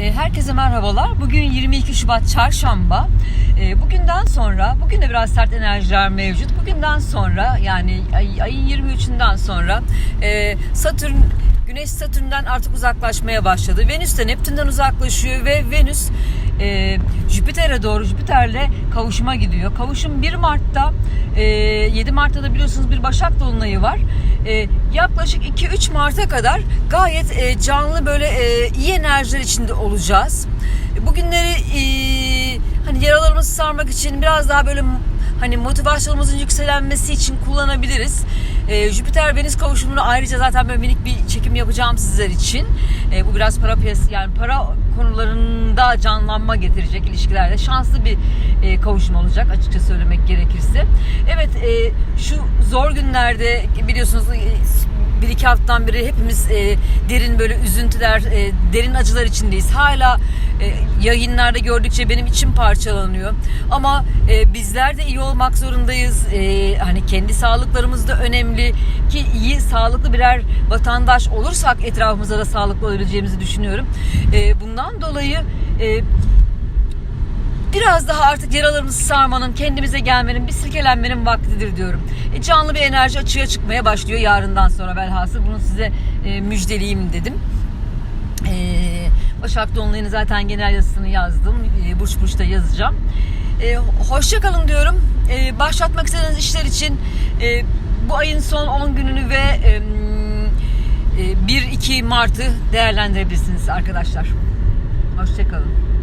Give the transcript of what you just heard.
E, Herkese merhabalar. Bugün 22 Şubat Çarşamba. E, Bugünden sonra, bugün de biraz sert enerjiler mevcut. Bugünden sonra yani ay- ayın 23'ünden sonra e, Satürn Güneş Satürn'den artık uzaklaşmaya başladı. Venüs de Neptün'den uzaklaşıyor ve Venüs e, Jüpiter'e doğru Jüpiter'le kavuşuma gidiyor. Kavuşum 1 Mart'ta e, 7 Mart'ta da biliyorsunuz bir Başak Dolunay'ı var. E, yaklaşık 2-3 Mart'a kadar gayet e, canlı böyle e, iyi enerjiler içinde olacağız. Bugünleri e, hani yaralarımızı sarmak için biraz daha böyle hani motivasyonumuzun yükselenmesi için kullanabiliriz. E, Jüpiter Venüs kavuşumunu ayrıca zaten böyle minik bir çekim yapacağım sizler için. E, bu biraz para piyasası yani para konularında canlanma getirecek ilişkilerde şanslı bir e, kavuşum olacak açıkça söylemek gerekirse. Evet e, şu zor günlerde biliyorsunuz e, bir iki haftadan beri hepimiz e, derin böyle üzüntüler, e, derin acılar içindeyiz. Hala e, yayınlarda gördükçe benim içim parçalanıyor. Ama e, bizler de iyi olmak zorundayız. E, hani kendi sağlıklarımız da önemli ki iyi, sağlıklı birer vatandaş olursak etrafımızda da sağlıklı olabileceğimizi düşünüyorum. E, bundan dolayı e, biraz daha artık yaralarımızı sarmanın, kendimize gelmenin, bir silkelenmenin vaktidir diyorum. E, canlı bir enerji açığa çıkmaya başlıyor yarından sonra velhasıl. Bunu size e, müjdeleyeyim dedim. E, Başak Dolunay'ın zaten genel yazısını yazdım. E, burç burçta yazacağım. E, hoşça kalın diyorum. E, başlatmak istediğiniz işler için e, bu ayın son 10 gününü ve e, e, 1-2 Mart'ı değerlendirebilirsiniz arkadaşlar. Hoşça kalın.